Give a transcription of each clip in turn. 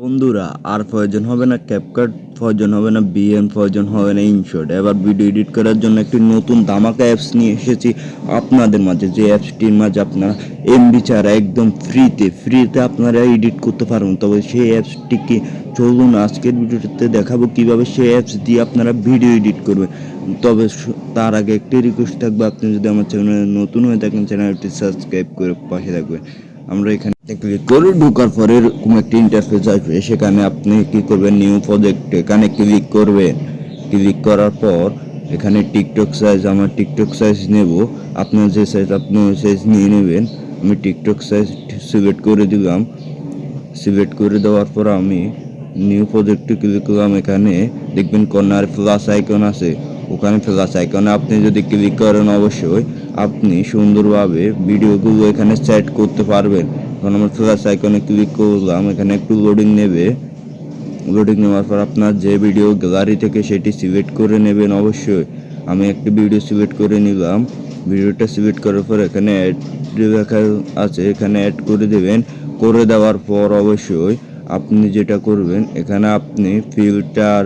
বন্ধুরা, আর প্রয়োজন হবে না ক্যাপকাট প্রয়োজন হবে না বিএম প্রয়োজন হবে না ইনশর্ট এবার ভিডিও এডিট করার জন্য একটি নতুন ধামাকা অ্যাপস নিয়ে এসেছি আপনাদের মাঝে। যে অ্যাপসটির মাঝে আপনারা এমবি ছাড়া একদম ফ্রিতে ফ্রিতে আপনারা এডিট করতে পারবেন। তবে সেই অ্যাপসটিকে চলুন আজকের ভিডিওতে দেখাবো কীভাবে সেই অ্যাপস দিয়ে আপনারা ভিডিও এডিট করবেন। তবে তার আগে একটি রিকোয়েস্ট থাকবে, আপনি যদি আমার চ্যানেলে নতুন হয়ে থাকেন চ্যানেলটি সাবস্ক্রাইব করে পাশে থাকবেন। আমরা এখানে ক্লিক করে ঢোকার পরে এরকম একটি ইন্টারফেস আসবে। সেখানে আপনি কি করবেন নিউ প্রজেক্ট এখানে ক্লিক করবেন। ক্লিক করার পর এখানে টিকটক সাইজ আমার টিকটক সাইজ নেব। আপনার যে সাইজ আপনি ওই সাইজ নিয়ে নেবেন। আমি টিকটক সাইজ সিলেক্ট করে দিলাম। সিলেক্ট করে দেওয়ার পর আমি নিউ প্রজেক্টে ক্লিক করলাম। এখানে দেখবেন কর্নার প্লাস আইকন আছে। ওখানে প্লাস আইকনে আপনি যদি ক্লিক করেন অবশ্যই আপনি সুন্দরভাবে ভিডিওগুলো এখানে সেট করতে পারবেন। এখন আমার প্লাস আইকনে ক্লিক করলাম, এখানে একটু লোডিং নেবে। লোডিং নেওয়ার পর আপনার যে ভিডিও গ্যালারি থেকে সেটি সিলেক্ট করে নেবেন অবশ্যই। আমি একটি ভিডিও সিলেক্ট করে নিলাম। ভিডিওটা সিলেক্ট করার পর এখানে অ্যাড লেখা আছে, এখানে অ্যাড করে দেবেন। করে দেওয়ার পর অবশ্যই আপনি যেটা করবেন, এখানে আপনি ফিল্টার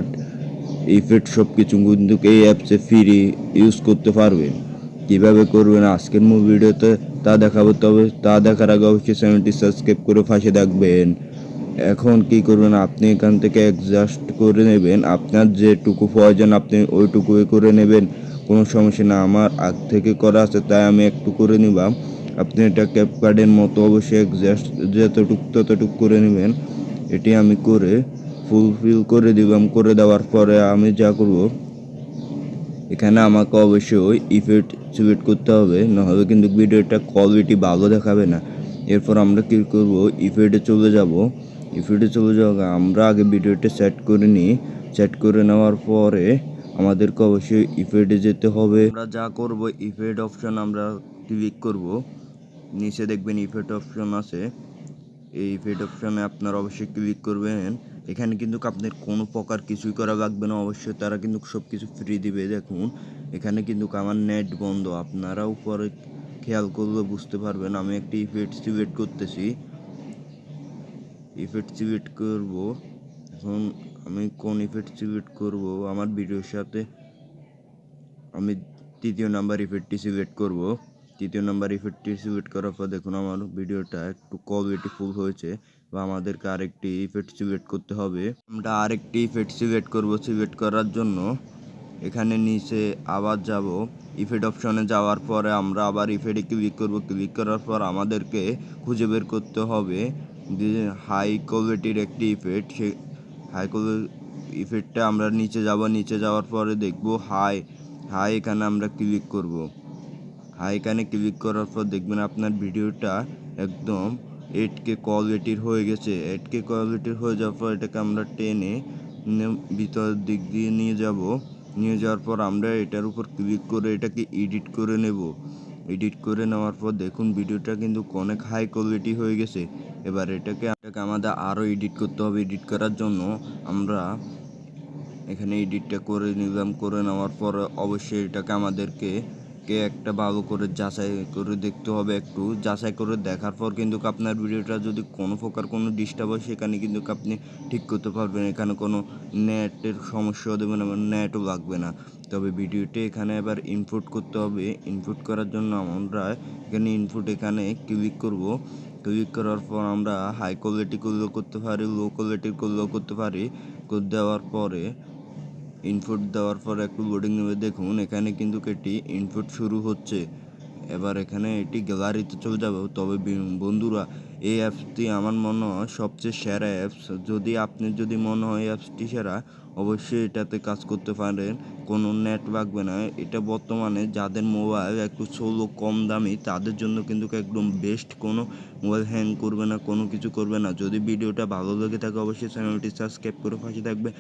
ইফেক্ট সব কিছু কিন্তু এই অ্যাপসে ফ্রি ইউজ করতে পারবেন কীভাবে করবেন আজকের মূল ভিডিওতে তা দেখাবো, তবে তা দেখার আগে অবশ্যই চ্যানেলটি সাবস্ক্রাইব করে পাশে থাকবেন। এখন কি করবেন? আপনি এখান থেকে অ্যাডজাস্ট করে নেবেন। আপনার যেটুকু প্রয়োজন, আপনি ওইটুকুই করে নেবেন। কোনো সমস্যা না আমার আগ থেকে করা আছে, তাই আমি একটু করে নিলাম। আপনি এটা ক্যাপ কার্ডের মতো অবশ্যই অ্যাডজাস্ট যতটুক ততটুক করে নেবেন, এটি আমি করে ফুলফিল করে দিলাম করে দেওয়ার পরে আমি যা করব, এখানে আমাকে অবশ্যই ইফেক্ট সিলেক্ট করতে হবে, নাহলে কিন্তু ভিডিওটা কোয়ালিটি ভালো দেখাবে না। এরপর আমরা কী করব ইফেক্টে চলে যাব। ইফেক্টে চলে যাওয়া আমরা আগে ভিডিওটা সেট করে নিই। সেট করে নেওয়ার পরে আমাদেরকে অবশ্যই ইফেক্টে যেতে হবে। আমরা যা করব ইফেক্ট অপশন আমরা ক্লিক করব। নিচে দেখবেন ইফেক্ট অপশন আছে। এই ইফেক্ট অপশনে আপনারা অবশ্যই ক্লিক করবেন। এখানে কিন্তু আপনার কোনো প্রকার কিছুই করা লাগবে না। অবশ্যই তারা কিন্তু সব কিছু ফ্রি দিবে। দেখুন, এখানে কিন্তু আমার নেট বন্ধ। আপনারা উপরে খেয়াল করলে বুঝতে পারবেন, আমি একটি ইফেক্ট সিলেক্ট করতেছি। ইফেক্ট সিলেক্ট করব। এখন আমি কোন ইফেক্ট সিলেক্ট করব? আমার ভিডিওর সাথে আমি তৃতীয় নাম্বার ইফেক্টটি সিলেক্ট করব। তৃতীয় নাম্বার ইফেক্টটি সিলেক্ট করার পর দেখুন আমার ভিডিওটা একটু কোয়ালিটি ফুল হয়েছে বা আমাদেরকে আরেকটি ইফেক্ট সিলেক্ট করতে হবে। আমরা আরেকটি ইফেক্ট সিলেক্ট করব সিলেক্ট করার জন্য। এখানে নিচে আবার যাব। ইফেক্ট অপশনে যাওয়ার পরে আমরা আবার ইফেক্টে ক্লিক করব। ক্লিক করার পর আমাদেরকে খুঁজে বের করতে হবে হাই কোয়ালিটির একটি ইফেক্ট সে হাই ইফেক্টটা আমরা নিচে যাব। নিচে যাওয়ার পরে দেখব হাই হাই এখানে আমরা ক্লিক করব। এখানে ক্লিক করার পর দেখবেন আপনার ভিডিওটা একদম এইট কে কোয়ালিটির হয়ে গেছে। এইট কে কোয়ালিটির হয়ে যাওয়ার পর এটাকে আমরা টেনে ভিতরের দিক দিয়ে নিয়ে যাব। নিয়ে যাওয়ার পর আমরা এটার উপর ক্লিক করে এটাকে এডিট করে নেব। এডিট করে নেওয়ার পর দেখুন ভিডিওটা কিন্তু অনেক হাই কোয়ালিটি হয়ে গেছে। এবার এটাকে এটাকে আমাদের আরও এডিট করতে হবে। এডিট করার জন্য আমরা এখানে এডিটটা করে নিলাম। করে নেওয়ার পর অবশ্যই এটাকে আমাদেরকে কে একটা ভালো করে যাচাই করে দেখতে হবে একটু। যাচাই করে দেখার পর কিন্তু আপনার ভিডিওটা যদি কোনো প্রকার কোনো ডিস্টার্ব হয়, সেখানে কিন্তু আপনি ঠিক করতে পারবেন। এখানে কোনো নেটের সমস্যা দেবে না নেটও লাগবে না। তবে ভিডিওটি এখানে এবার ইনপুট করতে হবে। ইনপুট করার জন্য আমরা এখানে ইনপুট এখানে ক্লিক করব। ক্লিক করার পর আমরা হাই কোয়ালিটি করলেও করতে পারি লো কোয়ালিটির করলেও করতে পারি। দেওয়ার পরে ইনপুট দেওয়ার পর একটু লোডিং নেবে। দেখুন, এখানে কিন্তু এটি ইনপুট শুরু হচ্ছে। এবার এখানে এটি গ্যালারিতে চলে যাবে। তবে বন্ধুরা, এই অ্যাপসটি আমার মনে হয় সবচেয়ে সেরা অ্যাপস যদি আপনি, যদি মনে হয় অ্যাপসটি সেরা, অবশ্যই এটাতে কাজ করতে পারেন। কোনো নেট লাগবে না। এটা বর্তমানে যাদের মোবাইল একটু সোলো কম দামি, তাদের জন্য কিন্তু একদম বেস্ট কোনো মোবাইল হ্যাং করবে না, কোনো কিছু করবে না। যদি ভিডিওটা ভালো লেগে থাকে, অবশ্যই চ্যানেলটি সাবস্ক্রাইব করে পাশে থাকবে।